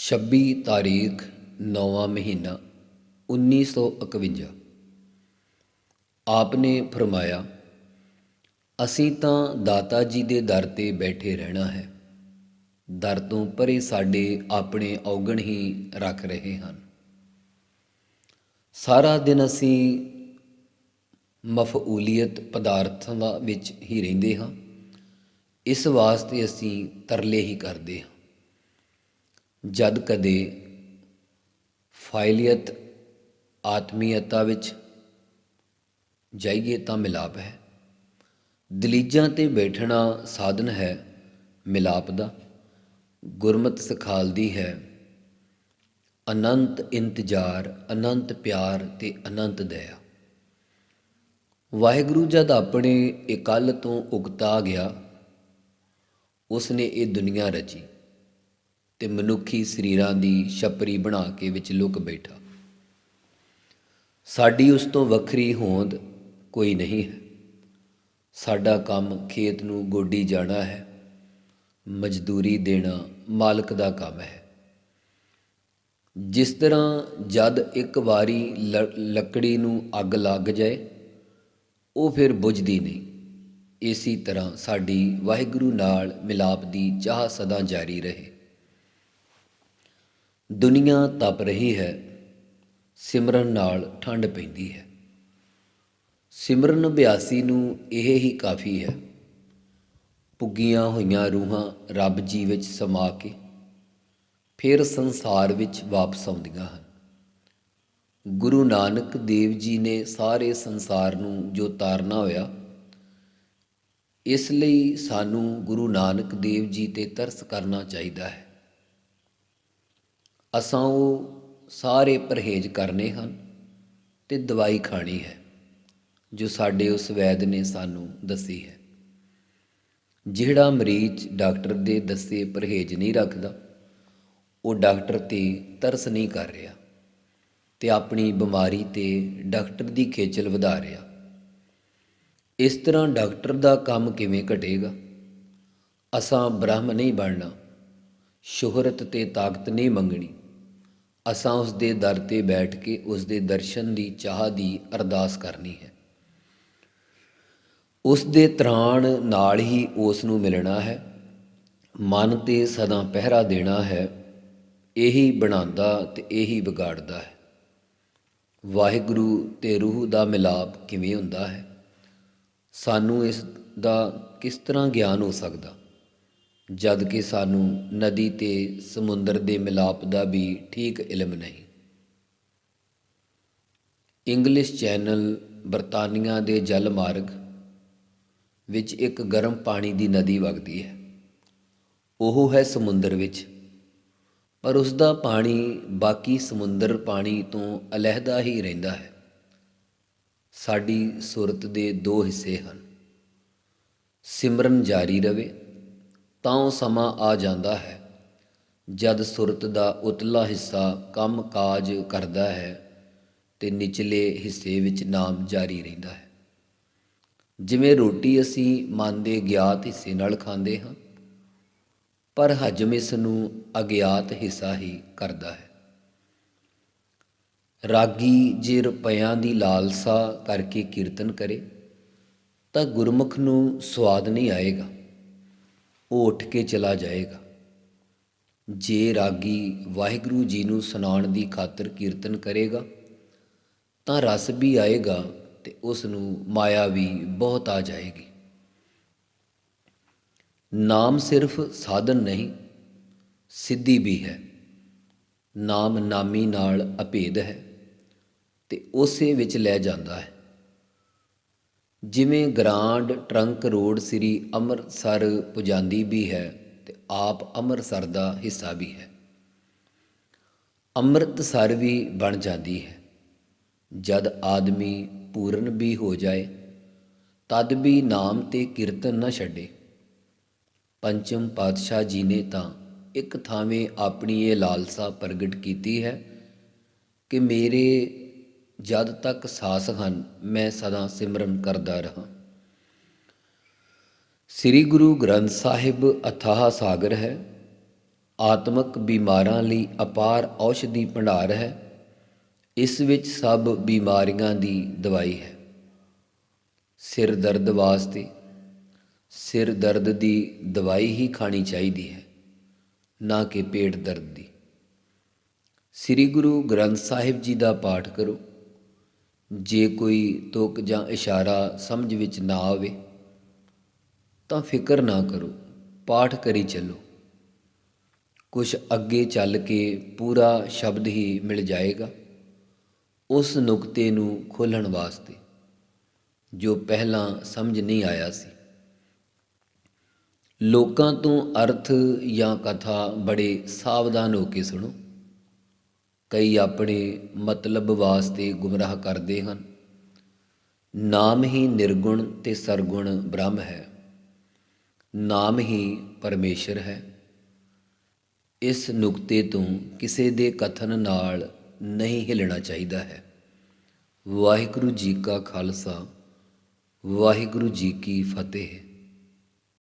26 ਤਾਰੀਖ, ਨੌਵਾਂ ਮਹੀਨਾ 1951 ਆਪ ਨੇ ਫਰਮਾਇਆ, ਅਸੀਂ ਤਾਂ ਦਾਤਾ ਜੀ ਦੇ ਦਰ ਤੇ ਬੈਠੇ ਰਹਿਣਾ ਹੈ। ਦਰ ਤੋਂ ਪਰੇ ਸਾਡੇ ਆਪਣੇ ਔਗਣ ਹੀ ਰੱਖ ਰਹੇ ਹਨ। ਸਾਰਾ ਦਿਨ ਅਸੀਂ ਮਫਊਲੀਅਤ ਪਦਾਰਥਾਂ ਵਿੱਚ ਹੀ ਰਹਿੰਦੇ ਹਾਂ। ਇਸ ਵਾਸਤੇ ਅਸੀਂ ਤਰਲੇ ਹੀ ਕਰਦੇ ਹਾਂ। ਜਦ ਕਦੇ ਫਾਇਲੀਅਤ ਆਤਮੀਅਤਾ ਵਿੱਚ ਜਾਈਏ ਤਾਂ ਮਿਲਾਪ ਹੈ। ਦਲੀਜਾਂ ਤੇ ਬੈਠਣਾ ਸਾਧਨ ਹੈ ਮਿਲਾਪ ਦਾ। ਗੁਰਮਤ ਸਿਖਾਲਦੀ ਹੈ, ਅਨੰਤ ਇੰਤਜ਼ਾਰ, ਅਨੰਤ ਪਿਆਰ ਤੇ ਅਨੰਤ ਦਇਆ। ਵਾਹਿਗੁਰੂ ਜਦ ਆਪਣੇ ਇਕੱਲ ਤੋਂ ਉਗਤਾ ਗਿਆ ਉਸ ਨੇ ਇਹ ਦੁਨੀਆ ਰਚੀ। ਤੇ ਮਨੁੱਖੀ ਸਰੀਰਾਂ ਦੀ ਛਪਰੀ ਬਣਾ ਕੇ ਵਿੱਚ ਲੁਕ ਬੈਠਾ। ਸਾਡੀ ਉਸ ਤੋਂ ਵੱਖਰੀ ਹੋਂਦ ਕੋਈ ਨਹੀਂ ਹੈ। ਸਾਡਾ ਕੰਮ ਖੇਤ ਨੂੰ ਗੋਡੀ ਜਾਣਾ ਹੈ। ਮਜ਼ਦੂਰੀ ਦੇਣਾ ਮਾਲਕ ਦਾ ਕੰਮ ਹੈ। ਜਿਸ ਤਰ੍ਹਾਂ ਜਦ ਇੱਕ ਵਾਰੀ ਲ- ਲੱਕੜੀ ਨੂੰ ਅੱਗ ਲੱਗ ਜਾਏ, ਉਹ ਫਿਰ ਬੁਝਦੀ ਨਹੀਂ। ਇਸੇ ਤਰ੍ਹਾਂ ਸਾਡੀ ਵਾਹਿਗੁਰੂ ਨਾਲ ਮਿਲਾਪ ਦੀ ਚਾਹ ਸਦਾ ਜਾਰੀ ਰਹੇ। ਦੁਨੀਆ ਤਪ ਰਹੀ ਹੈ, ਸਿਮਰਨ ਨਾਲ ਠੰਡ ਪੈਂਦੀ ਹੈ। ਸਿਮਰਨ ਅਭਿਆਸੀ ਨੂੰ ਇਹ ਹੀ ਕਾਫੀ ਹੈ। ਪੁੱਗੀਆਂ ਹੋਈਆਂ ਰੂਹਾਂ ਰੱਬ ਜੀ ਵਿੱਚ ਸਮਾ ਕੇ, ਫਿਰ ਸੰਸਾਰ ਵਿੱਚ ਵਾਪਸ ਆਉਂਦੀਆਂ ਹਨ। ਗੁਰੂ ਨਾਨਕ ਦੇਵ ਜੀ ਨੇ ਸਾਰੇ ਸੰਸਾਰ ਨੂੰ ਜੋ ਤਾਰਨਾ ਹੋਇਆ, ਇਸ ਲਈ ਸਾਨੂੰ ਗੁਰੂ ਨਾਨਕ ਦੇਵ ਜੀ ਤੇ ਤਰਸ ਕਰਨਾ ਚਾਹੀਦਾ ਹੈ। ਅਸਾਂ ਉਹ ਸਾਰੇ ਪਰਹੇਜ਼ ਕਰਨੇ ਹਨ ਤੇ ਦਵਾਈ ਖਾਣੀ ਹੈ, ਜੋ ਸਾਡੇ ਉਸ ਵੈਦ ਨੇ ਸਾਨੂੰ ਦੱਸੀ ਹੈ। ਜਿਹੜਾ ਮਰੀਜ਼ ਡਾਕਟਰ ਦੇ ਦੱਸੇ ਪਰਹੇਜ਼ ਨਹੀਂ ਰੱਖਦਾ, ਉਹ ਡਾਕਟਰ ਤੇ ਤਰਸ ਨਹੀਂ ਕਰ ਰਿਹਾ ਤੇ ਆਪਣੀ ਬਿਮਾਰੀ ਤੇ ਡਾਕਟਰ ਦੀ ਖੇਚਲ ਵਧਾ ਰਿਹਾ। ਇਸ ਤਰ੍ਹਾਂ ਡਾਕਟਰ ਦਾ ਕੰਮ ਕਿਵੇਂ ਘਟੇਗਾ? ਅਸਾਂ ਬ੍ਰਹਮ ਨਹੀਂ ਬਣਨਾ, ਸ਼ੋਹਰਤ ਤੇ ਤਾਕਤ ਨਹੀਂ ਮੰਗਣੀ। ਅਸਾਂ ਉਸ ਦੇ ਦਰ ਤੇ ਬੈਠ ਕੇ ਉਸ ਦੇ ਦਰਸ਼ਨ ਦੀ ਚਾਹ ਦੀ ਅਰਦਾਸ ਕਰਨੀ ਹੈ। ਉਸ ਦੇ ਤਰਾਣ ਨਾਲ ਹੀ ਉਸ ਨੂੰ ਮਿਲਣਾ ਹੈ। ਮਨ ਤੇ ਸਦਾ ਪਹਿਰਾ ਦੇਣਾ ਹੈ। ਇਹੀ ਬਣਾਉਂਦਾ ਤੇ ਇਹੀ ਵਿਗਾੜਦਾ ਹੈ। ਵਾਹਿਗੁਰੂ ਤੇ ਰੂਹ ਦਾ ਮਿਲਾਪ ਕਿਵੇਂ ਹੁੰਦਾ ਹੈ? ਸਾਨੂੰ ਇਸ ਦਾ ਕਿਸ ਤਰ੍ਹਾਂ ਗਿਆਨ ਹੋ ਸਕਦਾ? ਜਦ ਕਿ ਸਾਨੂੰ ਨਦੀ ਤੇ ਸਮੁੰਦਰ ਦੇ ਮਿਲਾਪ ਦਾ ਵੀ ਠੀਕ ਇਲਮ ਨਹੀਂ। ਇੰਗਲਿਸ਼ ਚੈਨਲ ਬਰਤਾਨੀਆ ਦੇ ਜਲ ਮਾਰਗ ਵਿੱਚ ਇੱਕ ਗਰਮ ਪਾਣੀ ਦੀ ਨਦੀ ਵਗਦੀ ਹੈ। ਉਹ ਹੈ ਸਮੁੰਦਰ ਵਿੱਚ, ਪਰ ਉਸ ਦਾ ਪਾਣੀ ਬਾਕੀ ਸਮੁੰਦਰ ਪਾਣੀ ਤੋਂ ਅਲੱਹਦਾ ਹੀ ਰਹਿੰਦਾ ਹੈ। ਸਾਡੀ ਸੁਰਤ ਦੇ ਦੋ ਹਿੱਸੇ ਹਨ। ਸਿਮਰਨ ਜਾਰੀ ਰਵੇ ਤਾਂ ਉਹ ਸਮਾਂ ਆ ਜਾਂਦਾ ਹੈ। ਜਦ ਸੁਰਤ ਦਾ ਉਤਲਾ ਹਿੱਸਾ ਕੰਮ ਕਾਜ ਕਰਦਾ ਹੈ, ਤੇ ਨਿਚਲੇ ਹਿੱਸੇ ਵਿੱਚ ਨਾਮ ਜਾਰੀ ਰਹਿੰਦਾ ਹੈ। ਜਿਵੇਂ ਰੋਟੀ ਅਸੀਂ ਮਨ ਦੇ ਗਿਆਤ ਹਿੱਸੇ ਨਾਲ ਖਾਂਦੇ ਹਾਂ, ਪਰ ਹਜਮ ਇਸ ਨੂੰ ਅਗਿਆਤ ਹਿੱਸਾ ਹੀ ਕਰਦਾ ਹੈ। ਰਾਗੀ ਜੇ ਰੁਪਿਆਂ ਦੀ ਲਾਲਸਾ ਕਰਕੇ ਕੀਰਤਨ ਕਰੇ, ਤਾਂ ਗੁਰਮੁਖ ਨੂੰ ਸਵਾਦ ਨਹੀਂ ਆਏਗਾ। ਉਹ ਉੱਠ ਕੇ ਚਲਾ ਜਾਏਗਾ। ਜੇ ਰਾਗੀ ਵਾਹਿਗੁਰੂ ਜੀ ਨੂੰ ਸੁਣਾਉਣ ਦੀ ਖਾਤਰ ਕੀਰਤਨ ਕਰੇਗਾ, ਤਾਂ ਰਸ ਵੀ ਆਏਗਾ ਤੇ ਉਸ ਨੂੰ ਮਾਇਆ ਵੀ ਬਹੁਤ ਆ ਜਾਏਗੀ। ਨਾਮ ਸਿਰਫ ਸਾਧਨ ਨਹੀਂ, ਸਿੱਧੀ ਵੀ ਹੈ। ਨਾਮ ਨਾਮੀ ਨਾਲ ਅਭੇਦ ਹੈ ਤੇ ਉਸੇ ਵਿੱਚ ਲੈ ਜਾਂਦਾ ਹੈ। ਜਿਵੇਂ grand trunk road Sri Amritsar ਪੁਜਾਂਦੀ ਵੀ ਹੈ ਤੇ ਆਪ ਅੰਮ੍ਰਿਤਸਰ ਦਾ ਹਿੱਸਾ ਵੀ ਹੈ। ਅੰਮ੍ਰਿਤਸਰ ਵੀ ਬਣ ਜਾਂਦੀ ਹੈ। ਜਦ ਆਦਮੀ ਪੂਰਨ ਵੀ ਹੋ ਜਾਏ, ਤਦ ਵੀ ਨਾਮ ਤੇ ਕੀਰਤਨ ਨਾ ਛੱਡੇ। ਪੰਚਮ ਪਾਤਸ਼ਾਹ ਜੀ ਨੇ ਤਾਂ ਇੱਕ ਥਾਵੇਂ ਆਪਣੀ ਇਹ ਲਾਲਸਾ ਪ੍ਰਗਟ ਕੀਤੀ ਹੈ ਕਿ ਮੇਰੇ ਜਦ ਤੱਕ ਸਾਸ ਹਨ, ਮੈਂ ਸਦਾ ਸਿਮਰਨ ਕਰਦਾ ਰਹਾ। ਸ੍ਰੀ ਗੁਰੂ ਗ੍ਰੰਥ ਸਾਹਿਬ ਅਥਾਹ ਸਾਗਰ ਹੈ। ਆਤਮਿਕ ਬਿਮਾਰਾਂ ਲਈ ਅਪਾਰ ਔਸ਼ਧੀ ਭੰਡਾਰ ਹੈ। ਇਸ ਵਿੱਚ ਸਭ ਬਿਮਾਰੀਆਂ ਦੀ ਦਵਾਈ ਹੈ। ਸਿਰ ਦਰਦ ਵਾਸਤੇ, ਸਿਰ ਦਰਦ ਦੀ ਦਵਾਈ ਹੀ ਖਾਣੀ ਚਾਹੀਦੀ ਹੈ, ਨਾ ਕਿ ਪੇਟ ਦਰਦ ਦੀ। ਸ੍ਰੀ ਗੁਰੂ ਗ੍ਰੰਥ ਸਾਹਿਬ ਜੀ ਦਾ ਪਾਠ ਕਰੋ। ਜੇ ਕੋਈ ਤੁਕ ਜਾਂ ਇਸ਼ਾਰਾ ਸਮਝ ਵਿੱਚ ਨਾ ਆਵੇ, ਤਾਂ ਫਿਕਰ ਨਾ ਕਰੋ, ਪਾਠ ਕਰੀ ਚੱਲੋ। ਕੁਝ ਅੱਗੇ ਚੱਲ ਕੇ ਪੂਰਾ ਸ਼ਬਦ ਹੀ ਮਿਲ ਜਾਏਗਾ ਉਸ ਨੁਕਤੇ ਨੂੰ ਖੋਲਣ ਵਾਸਤੇ, ਜੋ ਪਹਿਲਾਂ ਸਮਝ ਨਹੀਂ ਆਇਆ ਸੀ। ਲੋਕਾਂ ਤੋਂ ਅਰਥ ਜਾਂ ਕਥਾ ਬੜੇ ਸਾਵਧਾਨ ਹੋ ਕੇ ਸੁਣੋ। ਕਈ ਆਪਣੇ ਮਤਲਬ ਵਾਸਤੇ ਗੁੰਮਰਾਹ ਕਰਦੇ ਹਨ। ਨਾਮ ਹੀ ਨਿਰਗੁਣ ਤੇ ਸਰਗੁਣ ਬ੍ਰਹਮ ਹੈ। ਨਾਮ ਹੀ ਪਰਮੇਸ਼ਰ ਹੈ। ਇਸ ਨੁਕਤੇ ਤੋਂ ਕਿਸੇ ਦੇ ਕਥਨ ਨਾਲ ਨਹੀਂ ਹਿਲਣਾ ਚਾਹੀਦਾ ਹੈ। ਵਾਹਿਗੁਰੂ ਜੀ ਕਾ ਖਾਲਸਾ, ਵਾਹਿਗੁਰੂ ਜੀ ਕੀ ਫਤਿਹ।